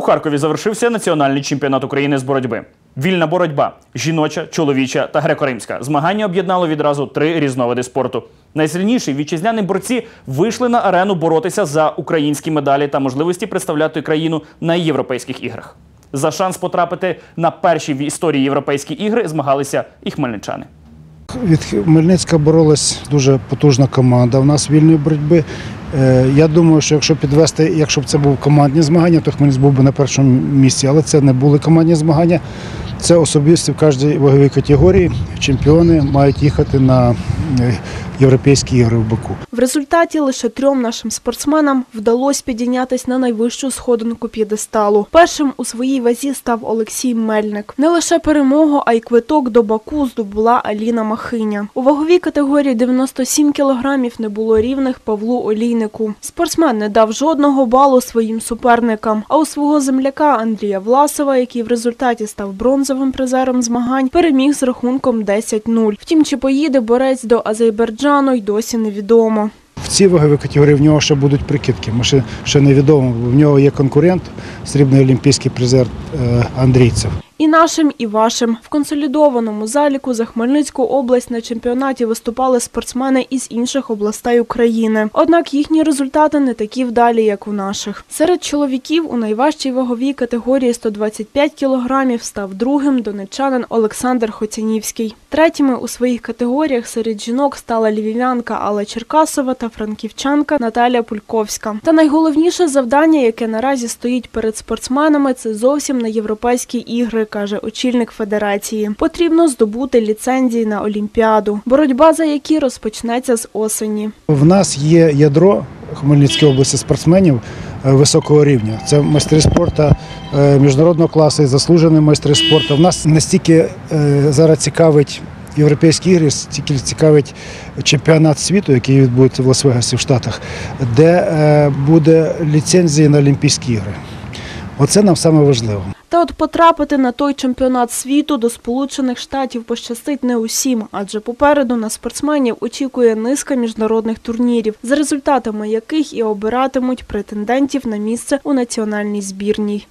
У Харкові завершився національний чемпіонат України з боротьби. Вільна боротьба жіноча, чоловіча та греко-римська. Змагання об'єднало відразу три різновиди спорту. Найсильніші вітчизняні борці вийшли на арену боротися за українські медалі та можливості представляти країну на європейських іграх. За шанс потрапити на перші в історії європейські ігри змагалися і хмельничани. Від Хмельницька боролась дуже потужна команда. У нас вільної боротьби. Е, Я думаю, що якщо підвести, якщо б це був командні змагання, то Хмельницький був би на першому місці. Але це не були командні змагання. Це особисті в кожній ваговій категорії. Чемпіони мають їхати на е, європейські ігри в Баку. В результаті лише трьом нашим спортсменам вдалося підійнятись на найвищу сходинку п'єдесталу. Першим у своїй вазі став Олексій Мельник. Не лише перемогу, а й квиток до Баку здобула Аліна Махиня. У ваговій категорії 97 кілограмів не було рівних Павлу Олійнику. Спортсмен не дав жодного балу своїм суперникам. А у свого земляка Андрія Власова, який в результаті став бронзовим призером змагань, переміг з рахунком 10-0. Втім, чи поїде борець до Азербайджану, й досі невідомо. В цій ваговій категорії в нього ще будуть прикидки. Ми ще, ще невідомо. В нього є конкурент, срібний олімпійський призер е, Андрійцев. І нашим, і вашим. В консолідованому заліку за Хмельницьку область на чемпіонаті виступали спортсмени із інших областей України. Однак їхні результати не такі вдалі, як у наших. Серед чоловіків у найважчій ваговій категорії 125 кілограмів став другим донеччанин Олександр Хоцянівський. Третіми у своїх категоріях серед жінок стала львів'янка Алла Черкасова та франківчанка Наталія Пульковська. Та найголовніше завдання, яке наразі стоїть перед спортсменами, це зовсім не європейські ігри, каже очільник федерації. Потрібно здобути ліцензії на Олімпіаду, боротьба за які розпочнеться з осені. В нас є ядро Хмельницької області спортсменів е, високого рівня. Це майстри спорту е, міжнародного класу, і заслужені майстри спорту. В нас настільки е, зараз цікавить європейські ігри, стільки цікавить чемпіонат світу, який відбудеться в Лас-Вегасі в Штатах, де буде ліцензія на Олімпійські ігри. Оце нам саме важливо. Та от потрапити на той чемпіонат світу до Сполучених Штатів пощастить не усім, адже попереду на спортсменів очікує низка міжнародних турнірів, за результатами яких і обиратимуть претендентів на місце у національній збірній.